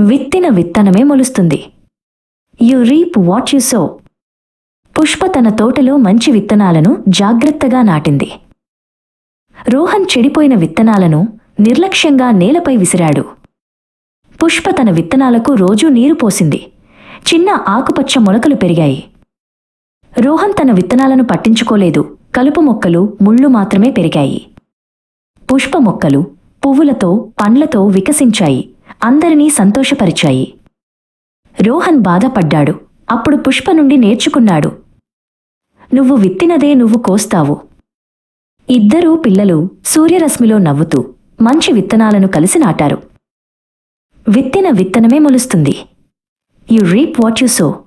విత్తిన విత్తనమే మొలుస్తుంది. You reap what you sow Pushpa తన తోటలో మంచి విత్తనాలను జాగ్రత్తగా నాటింది. రోహన్ చెడిపోయిన విత్తనాలను నిర్లక్ష్యంగా నేలపై విసిరాడు. పుష్ప తన విత్తనాలకు రోజూ నీరు పోసింది. చిన్న ఆకుపచ్చ మొలకలు పెరిగాయి. రోహన్ తన విత్తనాలను పట్టించుకోలేదు. కలుపు మొక్కలు ముళ్ళు మాత్రమే పెరిగాయి. పుష్ప మొక్కలు పువ్వులతో పండ్లతో వికసించాయి. అందరినీ సంతోషపరిచాయి. రోహన్ బాధపడ్డాడు. అప్పుడు పుష్ప నుండి నేర్చుకున్నాడు. నువ్వు విత్తినదే నువ్వు కోస్తావు. ఇద్దరూ పిల్లలు సూర్యరశ్మిలో నవ్వుతూ మంచి విత్తనాలను కలిసి నాటారు. విత్తిన విత్తనమే మొలుస్తుంది. You reap what you sow.